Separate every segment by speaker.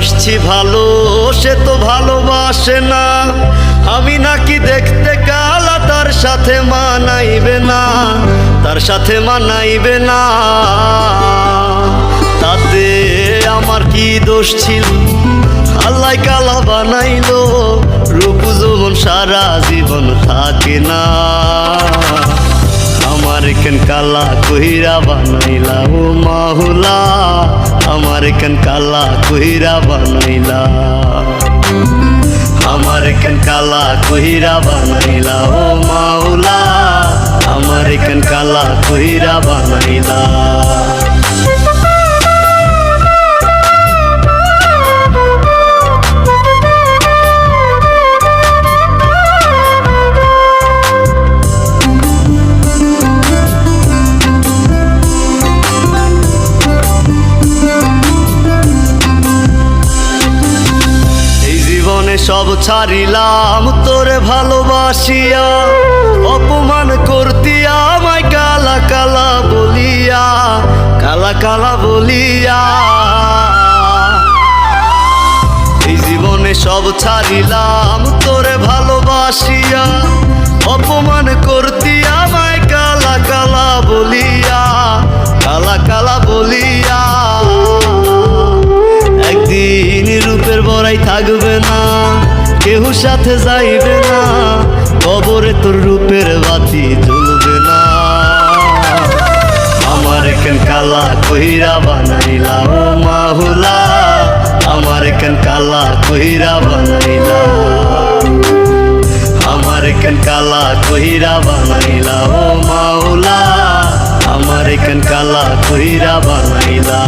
Speaker 1: বাসছি ভালো, সে তো ভালোবাসে না। আমি নাকি দেখতে কালা, তার সাথে মানাইবে না, তার সাথে মানাইবে না। তাতে আমার কি দোষ ছিল? আল্লাহ কালা বানাইলো, রূপ যৌবন সারা জীবন থাকে না। কেন কালা কহিরা বানাইলা, ও মাহুলা আমার কেন কালা কহিরা বানাইলা। আমার কেন কালা কহিরা বানাইলা, ও মাহুলা আমার কেন কালা কহিরা বানাইলা। সব ছাড়িলাম, তোরে ভালোবাসিয়া। অপমান করতিয়া, আমায় কালা কালা বলিয়া, কালা কালা বলিয়া। এই জীবনে সব ছাড়িলাম, তোরে ভালোবাসিয়া। অপমান করতি আমায় কালা কালা বলিয়া, কালা কালা বলিয়া। একদিন রূপের বড়াই থাকবে কেউ সাথে যাইবে না। কবরে তোর রূপের বাতি জ্বলবে না। আমার কেন কালা কহিরা বানাইলা ও মাহুলা? আমার কেন কালা কহিরা বানাইলা? আমার কেন কালা কহিরা বানাইলা ও মাওলা আমার কেন কালা কহিরা বানাইলা?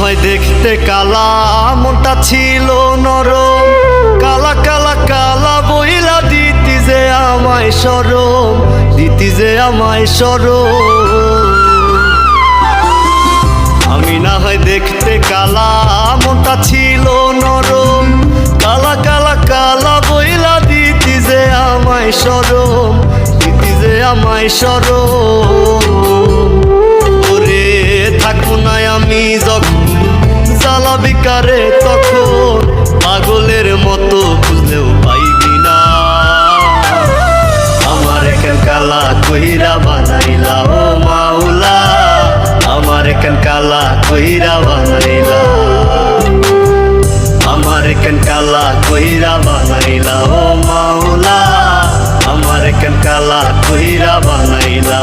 Speaker 1: হয় দেখতে কালা, মনটা ছিল নরম। কালা কালা কালা বইলা দিতি যে আমায় সরম, দিতি যে আমায় সরম। আমি না হয় দেখতে কালা, মনটা ছিল নরম। কালা কালা কালা বইলা দিতি যে আমায় সরম, দিতি যে আমায় সরম। বিকারে তখন? পাগলের মতো খুঁজলেও পাইবি না। আমার কেন কালা কহিরা বানাইলা ও মাওলা? আমার কেন কালা কহিরা বানাইলা? আমার কেন কালা কহিরা বানাইলা ও মাওলা? আমার কেন কালা কহিরা বানাইলা?